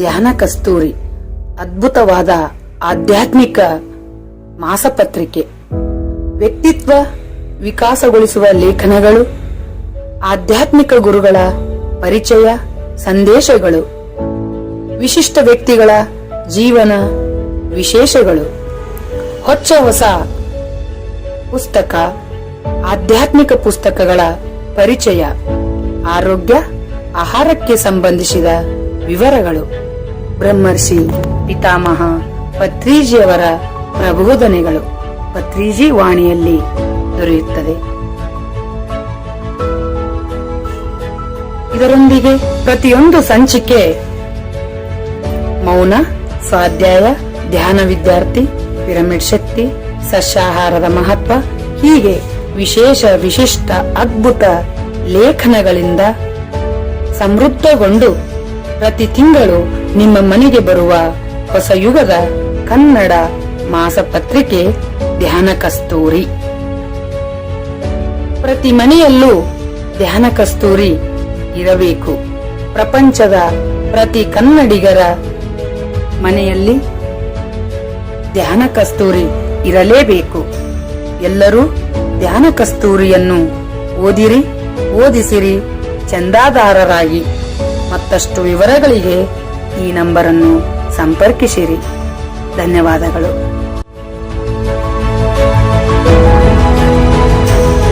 ಧ್ಯಾನ ಕಸ್ತೂರಿ. ಅದ್ಭುತವಾದ ಆಧ್ಯಾತ್ಮಿಕ ಮಾಸಪತ್ರಿಕೆ. ವ್ಯಕ್ತಿತ್ವ ವಿಕಾಸಗೊಳಿಸುವ ಲೇಖನಗಳು, ಆಧ್ಯಾತ್ಮಿಕ ಗುರುಗಳ ಪರಿಚಯ, ಸಂದೇಶಗಳು, ವಿಶಿಷ್ಟ ವ್ಯಕ್ತಿಗಳ ಜೀವನ ವಿಶೇಷಗಳು. ಹೊಚ್ಚ ಹೊಸ ಪುಸ್ತಕ, ಆಧ್ಯಾತ್ಮಿಕ ಪುಸ್ತಕಗಳ ಪರಿಚಯ, ಆರೋಗ್ಯ, ಆಹಾರಕ್ಕೆ ಸಂಬಂಧಿಸಿದ ವಿವರಗಳು. ಬ್ರಹ್ಮರ್ಷಿ ಪಿತಾಮಹ ಪತ್ರೀಜಿಯವರ ಪ್ರಬೋಧನೆಗಳು ಪತ್ರೀಜಿ ವಾಣಿಯಲ್ಲಿ ದೊರೆಯುತ್ತದೆ. ಇದರೊಂದಿಗೆ ಪ್ರತಿಯೊಂದು ಸಂಚಿಕೆ ಮೌನ, ಸ್ವಾಧ್ಯಾಯ, ಧ್ಯಾನ ವಿದ್ಯಾರ್ಥಿ, ಪಿರಮಿಡ್ ಶಕ್ತಿ, ಸಸ್ಯಾಹಾರದ ಮಹತ್ವ, ಹೀಗೆ ವಿಶೇಷ ವಿಶಿಷ್ಟ ಅದ್ಭುತ ಲೇಖನಗಳಿಂದ ಸಮೃದ್ಧಗೊಂಡು ಪ್ರತಿ ತಿಂಗಳು ನಿಮ್ಮ ಮನೆಗೆ ಬರುವ ಹೊಸ ಯುಗದ ಕನ್ನಡ ಮಾಸಪತ್ರಿಕೆ ಧ್ಯಾನ ಕಸ್ತೂರಿ ಪ್ರತಿ ಮನೆಯಲ್ಲೂ ಧ್ಯಾನ ಕಸ್ತೂರಿ ಇರಬೇಕು. ಪ್ರಪಂಚದ ಪ್ರತಿ ಕನ್ನಡಿಗರ ಮನೆಯಲ್ಲಿ ಧ್ಯಾನ ಕಸ್ತೂರಿ ಇರಲೇಬೇಕು. ಎಲ್ಲರೂ ಧ್ಯಾನ ಕಸ್ತೂರಿಯನ್ನು ಓದಿರಿ, ಓದಿಸಿರಿ, ಚಂದಾದಾರರಾಗಿ. ಮತ್ತಷ್ಟು ವಿವರಗಳಿಗೆ ಈ ನಂಬರನ್ನು ಸಂಪರ್ಕಿಸಿರಿ. ಧನ್ಯವಾದಗಳು.